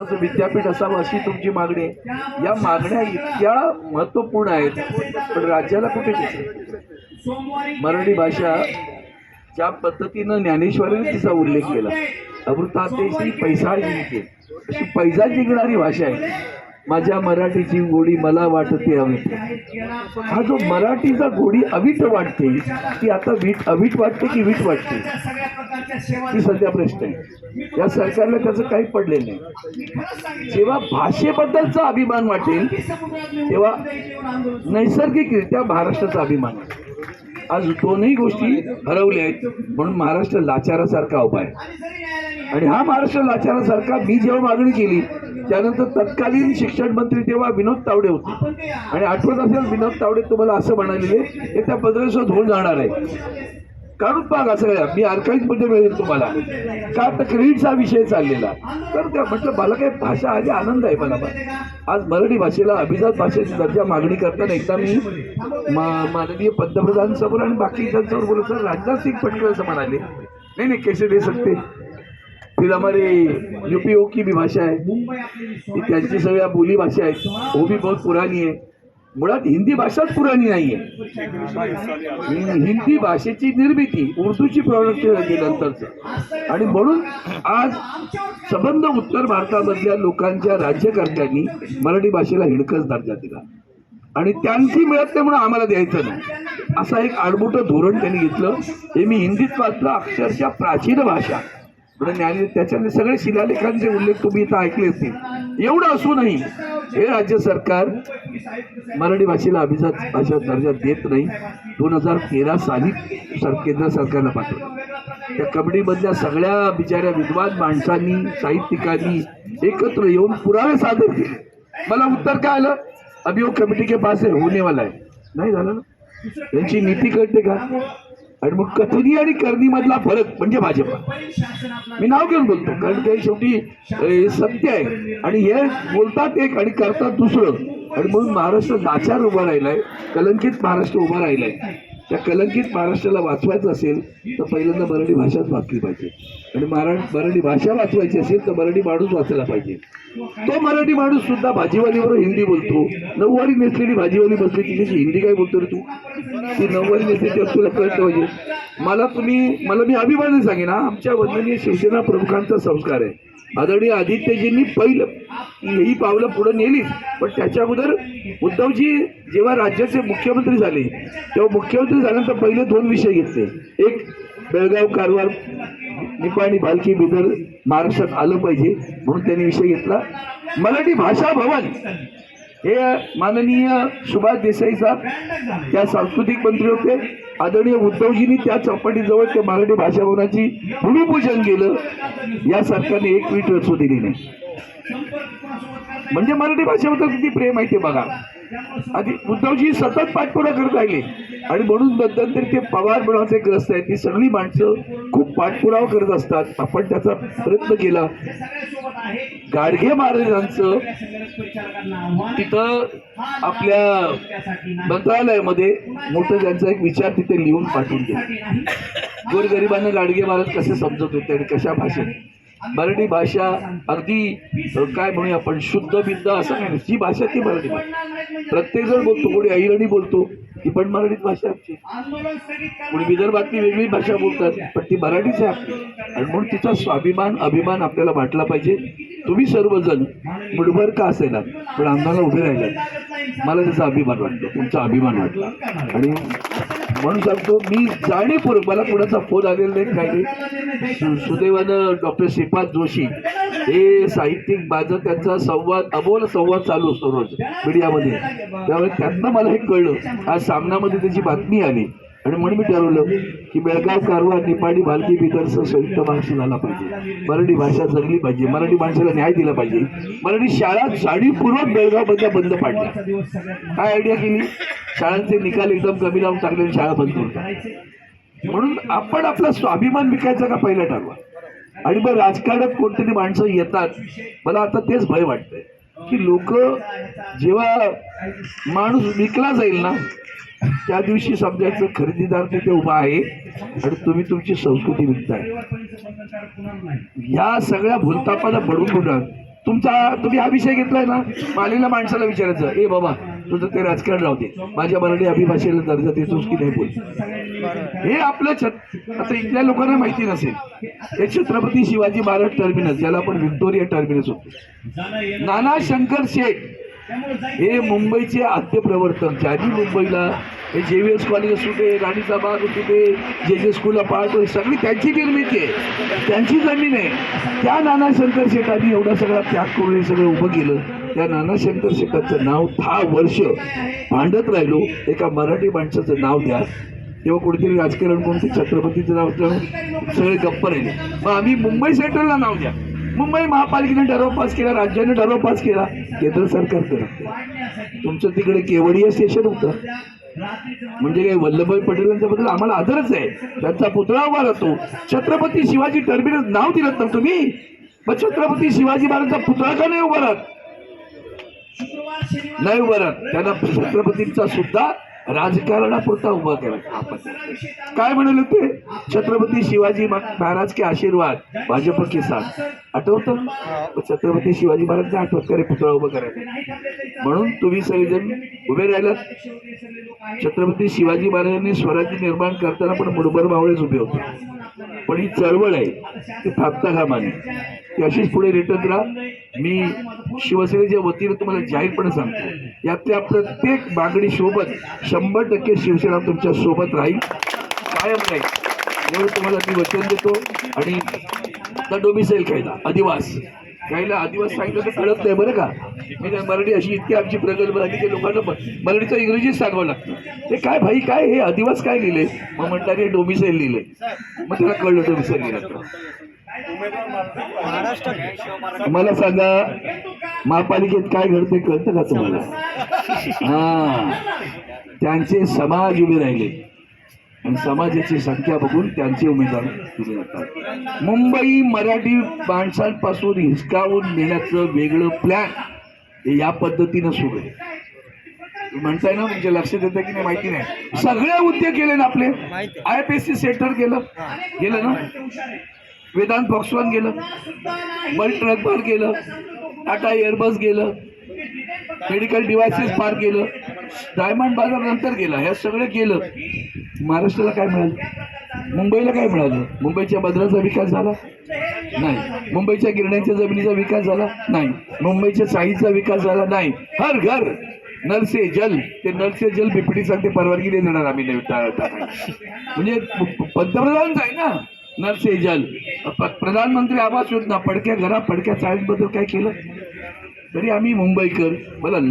विद्यापीठ असावं अशी तुमची मागणी आहे? या मागण्या इतक्या महत्त्वपूर्ण आहेत पण राज्याला कुठे दिसत मराठी भाषा ज्या पद्धतीनं ज्ञानेश्वरीने तिचा उल्लेख केला अमृतातेशी पैसा जिंके अशी पैसा जिंकणारी भाषा आहे. माझ्या मराठीची गोडी मला वाटते हवी. हा जो मराठीचा गोडी अवीट वाटते ती आता वीट अवीट वाटते की वीट वाटते? ही सध्या प्रश्न आहे. या सरकारला त्याचं काही पडलेलं नाही. जेव्हा भाषेबद्दलचा अभिमान वाटेल तेव्हा नैसर्गिकरित्या महाराष्ट्राचा अभिमान आहे आज दोनही गोष्टी हरवल्या आहेत म्हणून महाराष्ट्र लाचारासारखा उभा आहे. आणि हा महाराष्ट्र लाचारासारखा मी जेव्हा मागणी केली त्यानंतर तत्कालीन शिक्षण मंत्री तेव्हा विनोद तावडे होते. आणि आठवत असेल विनोद तावडे तुम्हाला असं म्हणालेले की त्या दिवसात होऊन जाणार आहे. काढून पाहा सगळ्या मी archives मध्ये मिळेल तुम्हाला. का तर क्रेडिटचा विषय चाललेला. तर त्या म्हटलं मला काही भाषा आली आनंद आहे मला. आज मराठी भाषेला अभिजात भाषेची दर्जा मागणी करताना एकदा मी माननीय पंतप्रधान समोर आणि बाकीच्यांसमोर बोलत सर राजनाथ सिंग पटकन असं म्हणाले. नाही नाही कैसे दे सकते फिर हमारे यूपीओ की भी भाषा है। ती त्यांची सगळ्या बोली भाषा आहेत वो भी बहुत पुरानी आहे मुळात हिंदी भाषाच पुराणी नाही आहे हिंदी भाषेची निर्मिती उर्दूची प्रॉडक्ट नंतरचं आणि म्हणून आज संबंध उत्तर भारतामधल्या लोकांच्या राज्यकर्त्यांनी मराठी भाषेला हिडकस दर्जा दिला. आणि त्यांची मिळत नाही म्हणून आम्हाला द्यायचं नाही. असा एक आडमोठं धोरण त्यांनी घेतलं. हे मी हिंदीत वाचलं अक्षरशः प्राचीन भाषा. म्हणजे ज्ञानी त्याच्यातले सगळे शिलालेखांचे उल्लेख तुम्ही इथं ऐकले असतील. एवढं असूनही हे राज्य सरकार मराठी भाषेला अभिजात भाषा दर्जा देत नाही. दोन हजार तेरा साली सर केंद्र सरकारला पाठवलं. त्या कमिटीमधल्या सगळ्या बिचाऱ्या विद्वान माणसांनी साहित्यिकांनी एकत्र येऊन पुरावे सादर केले. मला उत्तर काय आलं? अभियोग कमिटी के पास है होने वाला है नाही झालं ना? त्यांची नीती कळते का? आणि मग कथनी आणि करणी मधला फरक म्हणजे भाजप. मी नाव घेऊन बोलतो कारण ते शेवटी सत्य आहे. आणि हे बोलतात एक आणि करतात दुसरं. आणि म्हणून महाराष्ट्र नाचार उभा राहिलाय कलंकित महाराष्ट्र उभा राहिलाय. त्या कलंकित महाराष्ट्राला वाचवायचं असेल तर पहिल्यांदा मराठी भाषाच वाचली पाहिजे. आणि मरा मराठी भाषा वाचवायची असेल तर मराठी माणूस वाचायला पाहिजे. तो मराठी माणूस सुद्धा भाजीवालीवर हिंदी बोलतो. नऊवारी नेसलेली भाजीवाली बसली तिच्याशी हिंदी काय बोलतो रे तू? ती नव्वद नेते तेव्हा तुला कळतं पाहिजे मला तुम्ही मला मी अभिमानाने सांगेन आमच्या वंदनीय शिवसेना प्रमुखांचा संस्कार आहे. आदरणीय आदित्यजींनी पहिलं ही पावलं पुढे नेलीच. पण त्याच्या अगोदर उद्धवजी जेव्हा राज्याचे मुख्यमंत्री झाले तेव्हा मुख्यमंत्री झाल्यानंतर पहिले दोन विषय घेतले. एक बेळगाव कारवार निपाणी भालकी बिदर महाराष्ट्रात आलं पाहिजे म्हणून त्यांनी विषय घेतला. मराठी भाषा भवन. हे माननीय सुभाष देसाई साहेब त्या सांस्कृतिक मंत्री होते. आदरणीय उद्धवजींनी त्या चौपाटीजवळ त्या मराठी भाषा भवनाची भूमिपूजन केलं. या सरकारने एक वीट रचू दिली नाही म्हणजे मराठी भाषेबद्दल किती प्रेम आहे ते बघा. आधी उद्धवजी सतत पाठपुरा करत राहिले. आणि म्हणून मध्यंतरी ते पवार बनवायचे ग्रस्त आहेत ती सगळी माणसं खूप पाठपुरावा करत असतात. आपण त्याचा प्रयत्न केला. गाडगे महाराजांचं तिथं आपल्या मंत्रालयामध्ये मोठं त्यांचा एक विचार तिथे लिहून पाठवून दिला गोरगरिबांना गाडगे महाराज कसे समजत होते आणि कशा भाषेत? मराठी भाषा अगदी काय म्हणूया आपण शुद्ध बिद्ध असं नाही. जी भाषा ती मराठी भाषा. प्रत्येक जण बोलतो कोणी अहिरणी बोलतो ती पण मराठीत भाषा आमची. कोणी विदर्भातली वेगळी भाषा बोलतात पण ती मराठीच आहे आपली. आणि म्हणून तिचा स्वाभिमान अभिमान आपल्याला वाटला पाहिजे. तुम्ही सर्वजण मुठभर का असेना पण आम्हाला उभे राहिले मला त्याचा अभिमान वाटतो तुमचा अभिमान वाटला आणि म्हणून सांगतो मी जाणीपूर्वक मला कोणाचा फोन आलेला नाही काही सु सुदैवानं डॉक्टर श्रीपाद जोशी हे साहित्यिक माझं त्यांचा संवाद अमोल संवाद चालू असतो रोज मीडियामध्ये. त्यामुळे त्यांना मला हे कळलं. आज सामनामध्ये त्याची बातमी आली. आणि म्हणून मी ठरवलं की बेळगाव कारवा निपाणी भालकी बिदरचं संयुक्त महाराष्ट्र झाला पाहिजे. मराठी भाषा जगली पाहिजे. मराठी माणसाला न्याय दिला पाहिजे. मराठी शाळा जाणीवपूर्वक बेळगावमधल्या बंद पाडल्या. काय आयडिया केली? शाळांचे निकाल एकदम कमी लावून टाकले आणि शाळा बंद म्हणून आपण आपला स्वाभिमान विकायचा का पहिला ठरवा? आणि मग राजकारणात कोणतरी माणसं येतात मला आता तेच भय वाटतंय. की लोक जेव्हा माणूस विकला जाईल ना त्या दिवशी समजायचं खरेदीदार तिथे उभा आहे आणि तुम्ही तुमची संस्कृती विकताय. या सगळ्या भूलतापाला बडून बुडाल तुमचा तुम्ही हा विषय घेतलाय ना? मालेल्या माणसाला विचारायचं ए बाबा तुझं ते राजकारण लावते माझ्या मराठी अभिभाषेला दर्जा देतोस की नाही बोल. हे आपलं छत आता इथल्या लोकांना माहिती नसेल. हे छत्रपती शिवाजी महाराज टर्मिनस ज्याला आपण व्हिक्टोरिया टर्मिनस होतो नाना शंकर शेख हे मुंबईचे आद्य प्रवर्तक ज्यांनी मुंबईला हे जे व्ही एस कॉलेज असू दे राणीचा बाग असू दे जे जे स्कूल पाहतो सगळी त्यांची निर्मिती आहे. त्यांची जमीन आहे. त्या नाना शंकर शेठांनी एवढा सगळा त्याग करून हे सगळं उभं केलं. त्या नाना शंकर नाव दहा वर्ष भांडत राहिलो. एका मराठी माणसाचं नाव द्या. तेव्हा कोणीतरी राजकारण कोणते छत्रपतीचं नाव असल्यामुळे सगळे गप्प राहिले. मग आम्ही मुंबई सेंट्रलला नाव द्या. मुंबई महापालिकेने ठराव पास केला राज्याने ठराव पास केला. केंद्र सरकार करत तुमचं तिकडे केवडिया स्टेशन होतं. म्हणजे काय वल्लभभाई पटेलांच्या बद्दल आम्हाला आदरच आहे. त्यांचा पुतळा उभा राहतो. छत्रपती शिवाजी टर्मिनस नाव दिलं तर तुम्ही. मग छत्रपती शिवाजी महाराजांचा पुतळा का नाही उभा राहत? नाही राहत त्यांना छत्रपतींचा सुद्धा राजकारणापुरता उभा केला. आपण काय म्हणाले ते? छत्रपती शिवाजी महाराज के आशीर्वाद भाजप के साथ. आठवतं? छत्रपती शिवाजी महाराज आठवत करे पुतळा उभा करायला म्हणून तुम्ही सगळेजण उभे राहिलात. छत्रपती शिवाजी महाराजांनी स्वराज्य निर्माण करताना पण मुडबर मावळेच उभे होते. पण ही चळवळ आहे. ती थांबता कामा नये. ती अशीच पुढे रेटत राहा. मी शिवसेनेच्या वतीने तुम्हाला जाहीरपणे सांगतो. यातल्या प्रत्येक मागणी सोबत शंभर टक्के शिवसेना तुमच्यासोबत राहील. कायम राहील. एवढं तुम्हाला मी वचन देतो. आणि आता डोमिसाईल कायदा अधिवास काहीला आदिवास सांगितलं तर कळत नाही बरं का? मी काय मराठी अशी इतकी आमची प्रगल्भ झाली की लोकांना मराठीचं इंग्रजीच सांगावं लागतं. ते काय भाई काय हे आदिवास काय लिहिले? मग म्हणतात हे डोमिसाईल लिहिले. मग त्याला कळलं डोमिसाईल लिहिलं मला सांगा महापालिकेत काय घडते कळतं का तुम्हाला? हा. त्यांचे समाज उभे राहिले. आणि समाजाची संख्या बघून त्यांचे उमेदवार दिले जातात मुंबई मराठी माणसांपासून हिसकावून नेण्याचं वेगळं प्लॅन हे या पद्धतीनं सुरू आहे. म्हणताय ना म्हणजे लक्षात येतं की नाही माहिती नाही. सगळे उद्योग केले ना आपले I P S C centre गेलं गेलं ना? वेदांत फॉक्सवान गेलं. बल ट्रक पार गेलं टाटा एअरबस गेलं. मेडिकल डिव्हायसेस पार केलं. डायमंड बाजार नंतर गेला. ह्या सगळं केलं. महाराष्ट्राला काय मिळालं? मुंबईला काय मिळालं? मुंबईच्या बदलाचा विकास झाला? नाही. मुंबईच्या गिरण्याच्या जमिनीचा विकास झाला? नाही. मुंबईच्या साईचा विकास झाला? नाही. हर घर नल से जल. ते नल से जल बिपटी सांगते परवानगी नाही देणार आम्ही नवीन टाकायला. म्हणजे पंतप्रधान पंतप्रधानच आहे ना? नल सेजल प्रधानमंत्री आवास योजना पडक्या घरा पडक्या चाळीसबद्दल काय केलं? तरी आम्ही मुंबईकर. मला